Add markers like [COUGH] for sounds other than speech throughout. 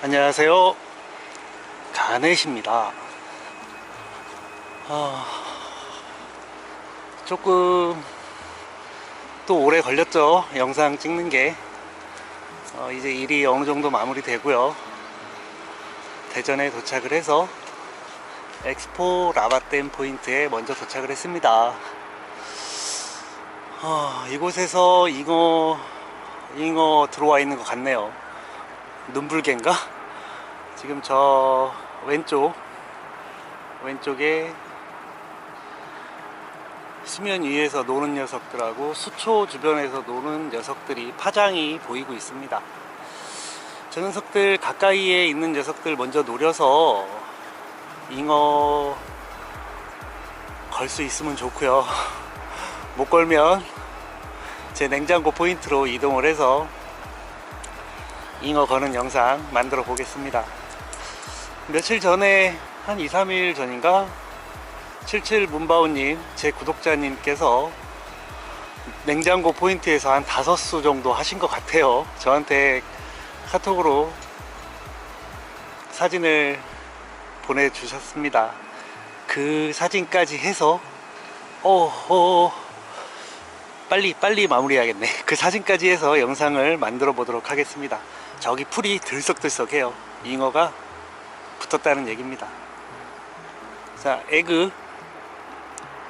안녕하세요. 가넷입니다. 아, 조금 또 오래 걸렸죠. 영상 찍는 게. 어, 이제 일이 어느 정도 마무리 되고요. 대전에 도착을 해서 엑스포 라바댐 포인트에 먼저 도착을 했습니다. 아, 이곳에서 잉어, 잉어 들어와 있는 것 같네요. 눈불개인가? 지금 저 왼쪽, 왼쪽에 수면 위에서 노는 녀석들하고 수초 주변에서 노는 녀석들이 파장이 보이고 있습니다. 저 녀석들 가까이에 있는 녀석들 먼저 노려서 잉어 걸 수 있으면 좋고요. 못 걸면 제 냉장고 포인트로 이동을 해서 잉어 거는 영상 만들어 보겠습니다. 며칠 전에 한 2, 3일 전인가 77 문바오님 제 구독자님께서 냉장고 포인트에서 한 다섯 수 정도 하신 것 같아요. 저한테 카톡으로 사진을 보내주셨습니다. 그 사진까지 해서 어, 어 빨리 빨리 마무리해야겠네. 그 사진까지 해서 영상을 만들어 보도록 하겠습니다. 저기 풀이 들썩들썩해요. 잉어가 붙었다는 얘기입니다. 자, 에그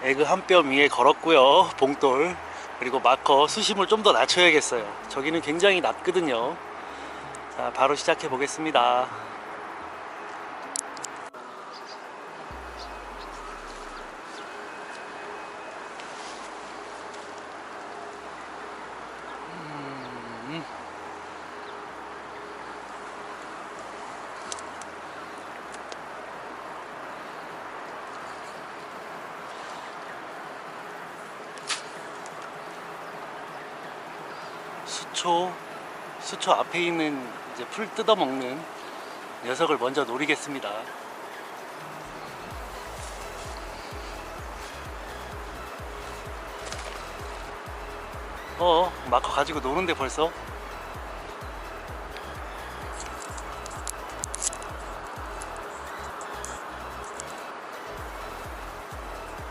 에그 한 뼘 위에 걸었고요. 봉돌 그리고 마커 수심을 좀 더 낮춰야겠어요. 저기는 굉장히 낮거든요. 자, 바로 시작해 보겠습니다. 수초 수초 앞에 있는 이제 풀 뜯어 먹는 녀석을 먼저 노리겠습니다. 어 마커 가지고 노는데 벌써?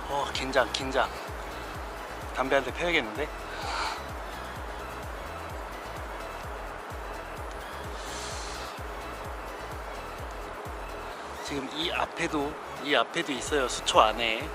어 긴장 긴장. 담배 한 대 펴야겠는데 이 앞에도 이 앞에도 있어요. 수초 안에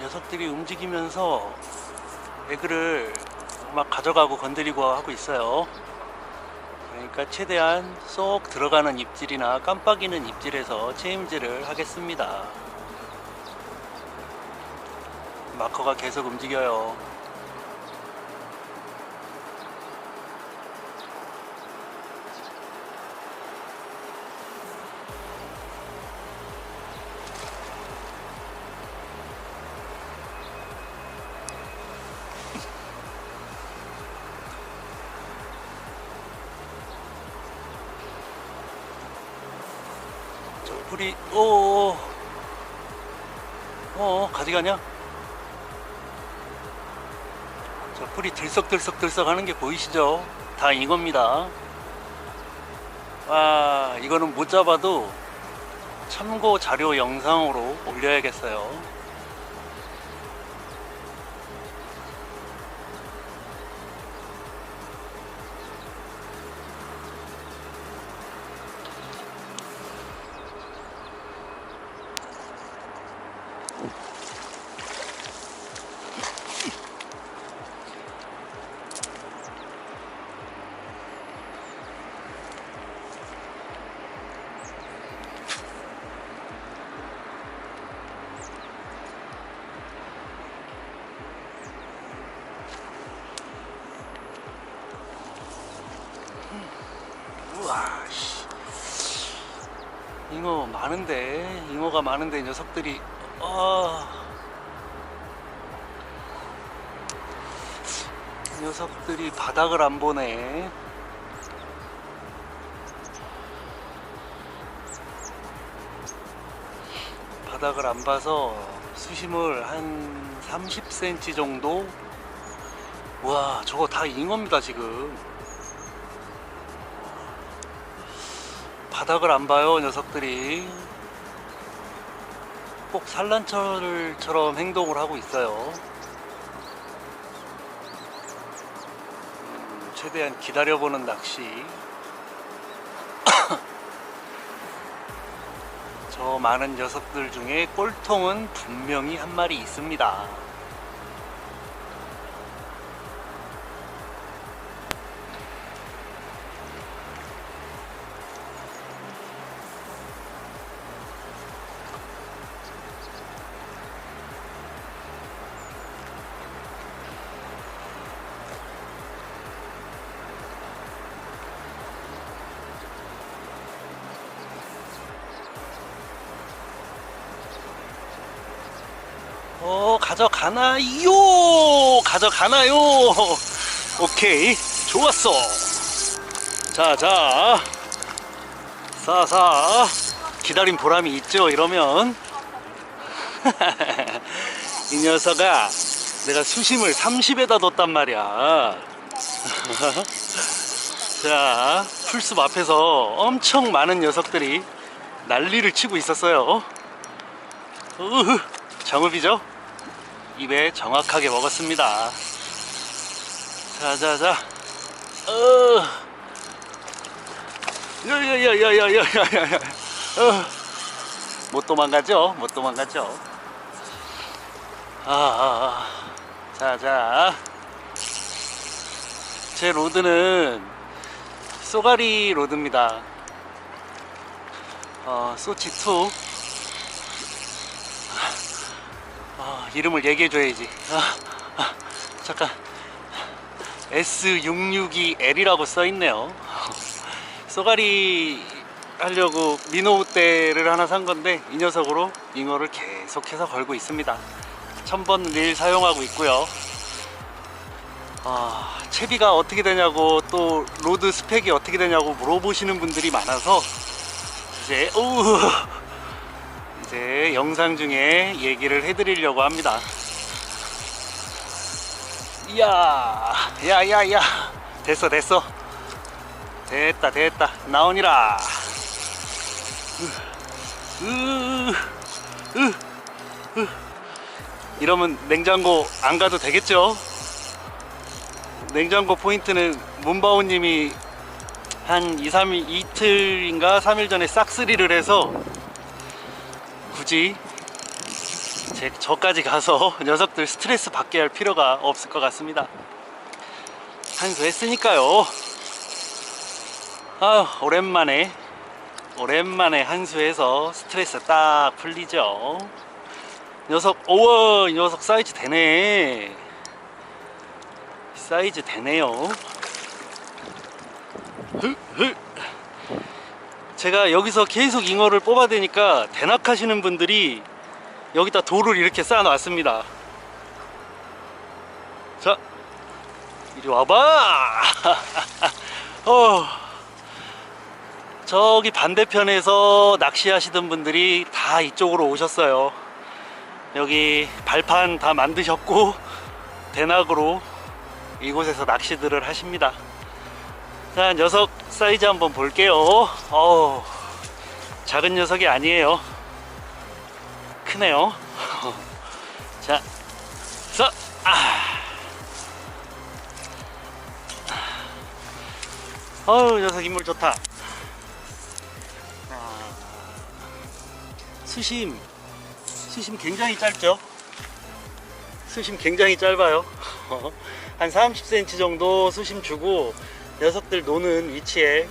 녀석들이 움직이면서 에그를 막 가져가고 건드리고 하고 있어요. 그러니까 최대한 쏙 들어가는 입질이나 깜빡이는 입질에서 체임질을 하겠습니다. 마커가 계속 움직여요. 저 풀이 오오 어 가져가냐? 저 풀이 들썩들썩들썩 하는 게 보이시죠? 다 이겁니다. 와 이거는 못 잡아도 참고 자료 영상으로 올려야겠어요. 많은데, 잉어가 많은데 이 녀석들이, 아. 이 녀석들이 바닥을 안 보네. 바닥을 안 봐서 수심을 한 30cm 정도? 와, 저거 다 잉어입니다, 지금. 바닥을 안 봐요, 녀석들이. 꼭 산란철처럼 행동을 하고 있어요. 음, 최대한 기다려보는 낚시. [COUGHS] 저 많은 녀석들 중에 꼴통은 분명히 한 마리 있습니다. 가져가나요? 가져가나요? [LAUGHS] 오케이, 좋았어. 자, 자. 싸싸. 기다린 보람이 있죠, 이러면. [LAUGHS] 이 녀석아, 내가 수심을 30에다 뒀단 말이야. [LAUGHS] 자, 풀숲 앞에서 엄청 많은 녀석들이 난리를 치고 있었어요. 우후, 정읍이죠? 입에 정확하게 먹었습니다. 자자자, 어, 야야야야야야야야, 어, 못 도망가죠? 못 도망가죠? 아, 아, 아. 자자, 제 로드는 쏘가리 로드입니다. 어, 소치 2. 아, 이름을 얘기해줘야지. 아, 아, 잠깐. S662L이라고 써있네요. 쏘가리 하려고 대를 하나 산 건데 이 녀석으로 잉어를 계속해서 걸고 있습니다. 1000번 릴 사용하고 있고요. 아, 채비가 어떻게 되냐고 또 로드 스펙이 어떻게 되냐고 물어보시는 분들이 많아서 이제 우 이제 영상 중에 얘기를 해드리려고 합니다. 이야, 야야야, 됐어 됐어, 됐다 됐다, 나오니라. 으, 으, 으, 으. 이러면 냉장고 안 가도 되겠죠? 냉장고 포인트는 문바오님이 한 2, 3일, 이틀인가 3일 전에 싹쓸이를 해서 굳이 제, 저까지 가서 [LAUGHS] 녀석들 스트레스 받게 할 필요가 없을 것 같습니다. 한수 했으니까요. 아, 오랜만에, 오랜만에 한수해서 스트레스 딱 풀리죠. 녀석, 오와, 이 녀석 사이즈 되네. 사이즈 되네요. 흐, 흐. 제가 여기서 계속 잉어를 뽑아대니까 대낙하시는 분들이 여기다 돌을 이렇게 쌓아놨습니다. 자, 이리 와봐. [LAUGHS] 어, 저기 반대편에서 낚시하시던 분들이 다 이쪽으로 오셨어요. 여기 발판 다 만드셨고 대낙으로 이곳에서 낚시들을 하십니다. 자, 녀석 사이즈 한번 볼게요. 어우, 작은 녀석이 아니에요. 크네요. [LAUGHS] 자, 자, 아. 어우, 녀석 인물 좋다. 아, 수심, 수심 굉장히 짧죠? 수심 굉장히 짧아요. [LAUGHS] 한 30cm 정도 수심 주고 녀석들 노는 위치에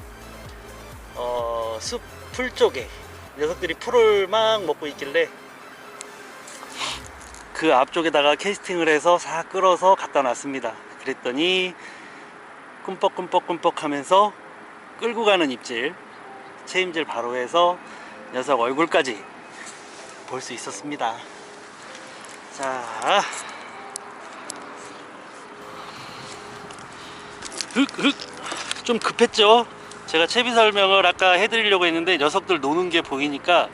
어, 숲 풀 쪽에 녀석들이 풀을 막 먹고 있길래 그 앞쪽에다가 캐스팅을 해서 싹 끌어서 갖다 놨습니다. 그랬더니 꿈뻑꿈뻑꿈뻑 하면서 끌고 가는 입질 체임질 바로 해서 녀석 얼굴까지 볼 수 있었습니다 자 흑흑 좀 급했죠? 제가 채비 설명을 아까 해드리려고 했는데 녀석들 노는 게 보이니까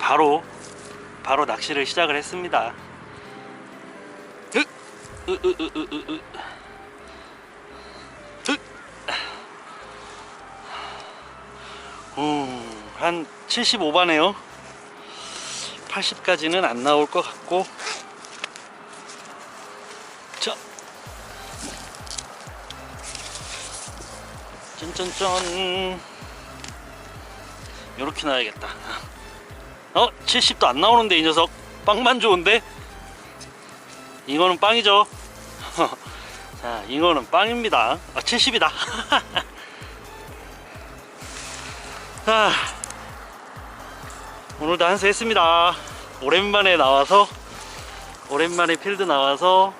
바로 바로 낚시를 시작을 했습니다. 한 75바네요. 80까지는 안 나올 것 같고 짠짠짠 요렇게 놔야겠다. 어? 70도 안 나오는데 이 녀석. 빵만 좋은데? 이거는 빵이죠. [LAUGHS] 자 이거는 빵입니다. 아 70이다. 자 [LAUGHS] 오늘도 한수 했습니다. 오랜만에 나와서 오랜만에 필드 나와서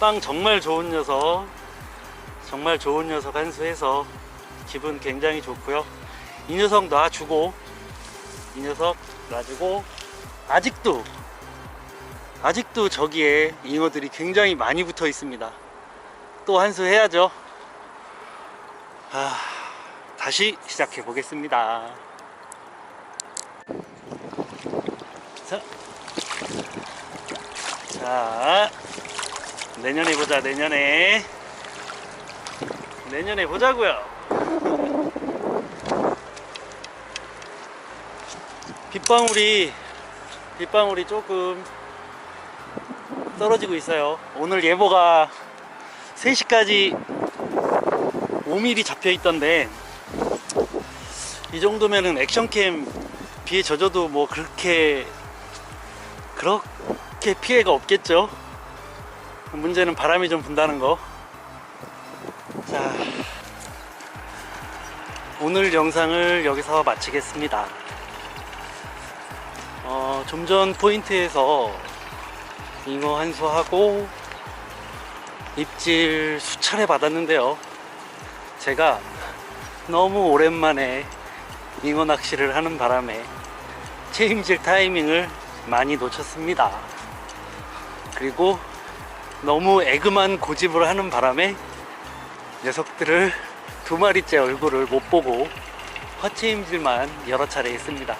빵 정말 좋은 녀석 정말 좋은 녀석 한수 해서 기분 굉장히 좋고요. 이 녀석 놔주고 이 녀석 놔주고 아직도 아직도 저기에 잉어들이 굉장히 많이 붙어 있습니다. 또 한수 해야죠. 아, 다시 시작해 보겠습니다. 자, 자 내년에 보자 내년에 내년에 보자고요. 빗방울이 빗방울이 조금 떨어지고 있어요. 오늘 예보가 3시까지 5mm 잡혀 있던데 이 정도면은 액션캠 비에 젖어도 뭐 그렇게 그렇게 피해가 없겠죠? 문제는 바람이 좀 분다는 거 오늘 영상을 여기서 마치겠습니다 어, 좀 전 포인트에서 잉어 한수하고 입질 수차례 받았는데요. 제가 너무 오랜만에 잉어 낚시를 하는 바람에 체임질 타이밍을 많이 놓쳤습니다. 그리고 너무 에그만 고집을 하는 바람에 녀석들을 두 마리째 얼굴을 못 보고 허체임질만 여러 차례 했습니다.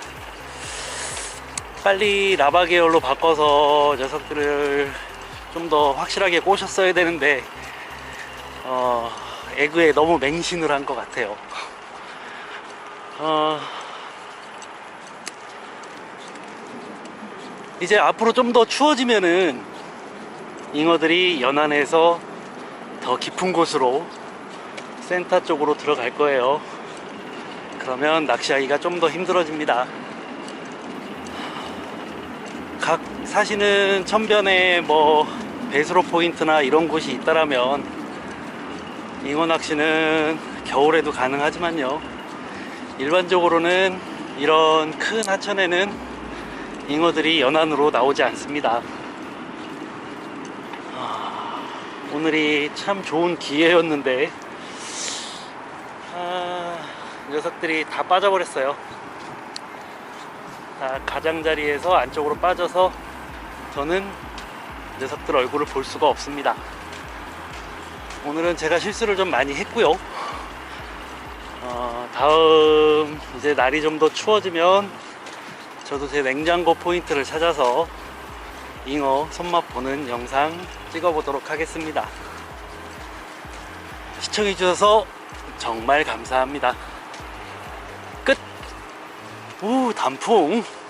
빨리 라바 계열로 바꿔서 녀석들을 좀 더 확실하게 꼬셨어야 되는데 어, 에그에 너무 맹신을 한 것 같아요. 어, 이제 앞으로 좀 더 추워지면은 잉어들이 연안에서 더 깊은 곳으로 센터 쪽으로 들어갈 거예요. 그러면 낚시하기가 좀 더 힘들어집니다. 각 사시는 천변에 뭐 배수로 포인트나 이런 곳이 있다라면 잉어 낚시는 겨울에도 가능하지만요 일반적으로는 이런 큰 하천에는 잉어들이 연안으로 나오지 않습니다 아, 오늘이 참 좋은 기회였는데 아, 녀석들이 다 빠져버렸어요 다 가장자리에서 안쪽으로 빠져서 저는 녀석들 얼굴을 볼 수가 없습니다. 오늘은 제가 실수를 좀 많이 했고요. 어, 다음 이제 날이 좀 더 추워지면 저도 제 냉장고 포인트를 찾아서 잉어 손맛 보는 영상 찍어보도록 하겠습니다. 시청해주셔서 정말 감사합니다. 끝! 우, 단풍!